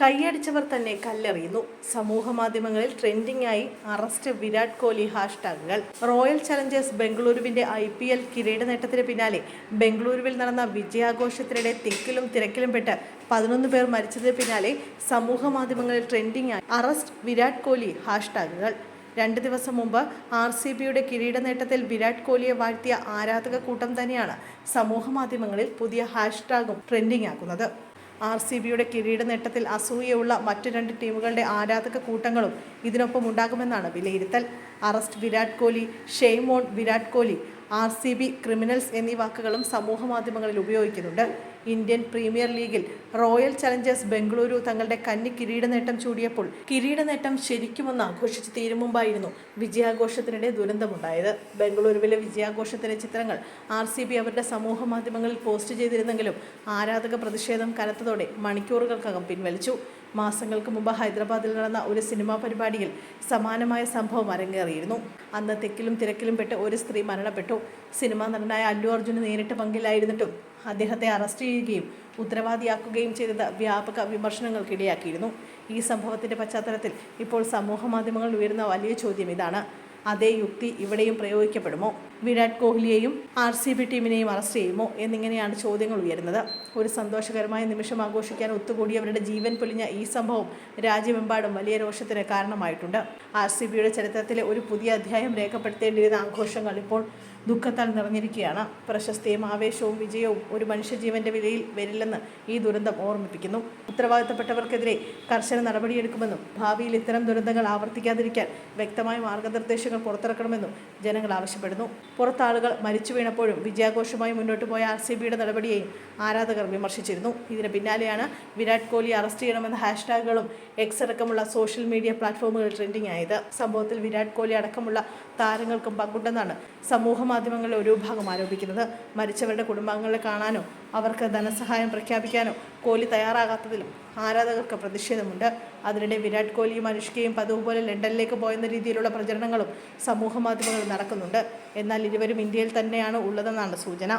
കൈയടിച്ചവർ തന്നെ കല്ലെറിയുന്നു. സമൂഹ മാധ്യമങ്ങളിൽ ട്രെൻഡിംഗ് ആയി അറസ്റ്റ് വിരാട് കോഹ്ലി ഹാഷ്ടാഗുകൾ. റോയൽ ചലഞ്ചേഴ്സ് ബംഗളൂരുവിന്റെ ഐ പി എൽ കിരീട നേട്ടത്തിന് പിന്നാലെ ബംഗളൂരുവിൽ നടന്ന വിജയാഘോഷത്തിനിടെ തിക്കിലും തിരക്കിലും പെട്ട് പതിനൊന്ന് പേർ മരിച്ചതിന് പിന്നാലെ സമൂഹ മാധ്യമങ്ങളിൽ ട്രെൻഡിംഗ് ആയി അറസ്റ്റ് വിരാട് കോഹ്ലി ഹാഷ്ടാഗുകൾ. രണ്ട് ദിവസം മുമ്പ് ആർ സി ബിയുടെ കിരീട നേട്ടത്തിൽ വിരാട് കോഹ്ലിയെ വാഴ്ത്തിയ ആരാധക കൂട്ടം തന്നെയാണ് സമൂഹ മാധ്യമങ്ങളിൽ പുതിയ ഹാഷ്ടാഗും ട്രെൻഡിംഗ് ആക്കുന്നത്. ആർ സി ബിയുടെ കിരീട നേട്ടത്തിൽ അസൂയയുള്ള മറ്റു രണ്ട് ടീമുകളുടെ ആരാധക കൂട്ടങ്ങളും ഇതിനൊപ്പം ഉണ്ടാകുമെന്നാണ് വിലയിരുത്തൽ. Arrest Virat Kohli shame on Virat Kohli R C B criminals എന്നീ വാക്കുകളും സമൂഹ മാധ്യമങ്ങളിൽ ഉപയോഗിക്കുന്നുണ്ട്. ഇന്ത്യൻ പ്രീമിയർ ലീഗിൽ റോയൽ ചലഞ്ചേഴ്സ് ബംഗളൂരു തങ്ങളുടെ കന്നി കിരീട നേട്ടം ചൂടിയപ്പോൾ കിരീട നേട്ടം ശരിക്കുമൊന്ന് ആഘോഷിച്ച് തീരും മുമ്പായിരുന്നു വിജയാഘോഷത്തിനിടെ ദുരന്തമുണ്ടായത്. ബംഗളൂരുവിലെ വിജയാഘോഷത്തിലെ ചിത്രങ്ങൾ ആർ സി ബി അവരുടെ സമൂഹ മാധ്യമങ്ങളിൽ പോസ്റ്റ് ചെയ്തിരുന്നെങ്കിലും ആരാധക പ്രതിഷേധം കനത്തതോടെ മണിക്കൂറുകൾക്കകം പിൻവലിച്ചു. മാസങ്ങൾക്ക് മുമ്പ് ഹൈദരാബാദിൽ നടന്ന ഒരു സിനിമാ പരിപാടിയിൽ സമാനമായ സംഭവം അരങ്ങേറിയിരുന്നു. അന്ന് തെക്കിലും തിരക്കിലും പെട്ട് ഒരു സ്ത്രീ മരണപ്പെട്ടു. സിനിമാ നടനായ അല്ലു അർജുന് നേരിട്ട് പങ്കിലായിരുന്നിട്ടും അദ്ദേഹത്തെ അറസ്റ്റ് ചെയ്യുകയും ഉത്തരവാദിയാക്കുകയും ചെയ്തത് വ്യാപക വിമർശനങ്ങൾക്കിടയാക്കിയിരുന്നു. ഈ സംഭവത്തിന്റെ പശ്ചാത്തലത്തിൽ ഇപ്പോൾ സമൂഹ മാധ്യമങ്ങളിൽ ഉയരുന്ന വലിയ ചോദ്യം ഇതാണ്. അതേ യുക്തി ഇവിടെയും പ്രയോഗിക്കപ്പെടുമോ? വിരാട് കോഹ്ലിയെയും ആർ സി ബി ടീമിനെയും അറസ്റ്റ് ചെയ്യുമോ എന്നിങ്ങനെയാണ് ചോദ്യങ്ങൾ ഉയരുന്നത്. ഒരു സന്തോഷകരമായ നിമിഷം ആഘോഷിക്കാൻ ഒത്തുകൂടിയവരുടെ ജീവൻ പൊലിഞ്ഞ ഈ സംഭവം രാജ്യമെമ്പാടും വലിയ രോഷത്തിന് കാരണമായിട്ടുണ്ട്. ആർ സി ബിയുടെ ചരിത്രത്തിലെ ഒരു പുതിയ അധ്യായം രേഖപ്പെടുത്തേണ്ടിയിരുന്ന ആഘോഷങ്ങൾ ഇപ്പോൾ ദുഃഖത്താൽ നിറഞ്ഞിരിക്കുകയാണ്. പ്രശസ്തിയും ആവേശവും വിജയവും ഒരു മനുഷ്യജീവന്റെ വിലയിൽ വരില്ലെന്ന് ഈ ദുരന്തം ഓർമ്മിപ്പിക്കുന്നു. ഉത്തരവാദിത്തപ്പെട്ടവർക്കെതിരെ കർശന നടപടിയെടുക്കുമെന്നും ഭാവിയിൽ ഇത്തരം ദുരന്തങ്ങൾ ആവർത്തിക്കാതിരിക്കാൻ വ്യക്തമായ മാർഗനിർദ്ദേശങ്ങൾ പുറത്തിറക്കണമെന്നും ജനങ്ങൾ ആവശ്യപ്പെടുന്നു. പുറത്താളുകൾ മരിച്ചു വീണപ്പോഴും വിജയാഘോഷമായി മുന്നോട്ട് പോയ ആർ സി ബിയുടെ നടപടിയെയും ആരാധകർ വിമർശിച്ചിരുന്നു. ഇതിന് പിന്നാലെയാണ് വിരാട് കോഹ്ലി അറസ്റ്റ് ചെയ്യണമെന്ന ഹാഷ്ടാഗുകളും എക്സ് അടക്കമുള്ള സോഷ്യൽ മീഡിയ പ്ലാറ്റ്ഫോമുകൾ ട്രെൻഡിംഗ് ആയത്. സംഭവത്തിൽ വിരാട് കോഹ്ലി അടക്കമുള്ള താരങ്ങൾക്കും പങ്കുണ്ടെന്നാണ് സമൂഹ മാധ്യമങ്ങളിലെ ഒരു വിഭാഗം ആരോപിക്കുന്നത്. മരിച്ചവരുടെ കുടുംബാംഗങ്ങളെ കാണാനോ അവർക്ക് ധനസഹായം പ്രഖ്യാപിക്കാനോ കോഹ്ലി തയ്യാറാകാത്തതിലും ആരാധകർക്ക് പ്രതിഷേധമുണ്ട്. അതിനിടെ വിരാട് കോഹ്ലിയും അനുഷ്കയും പതിവ് ലണ്ടനിലേക്ക് പോയെന്ന രീതിയിലുള്ള പ്രചരണങ്ങളും സമൂഹ മാധ്യമങ്ങളിൽ നടക്കുന്നുണ്ട്. എന്നാൽ ഇരുവരും ഇന്ത്യയിൽ തന്നെയാണ് ഉള്ളതെന്നാണ് സൂചന.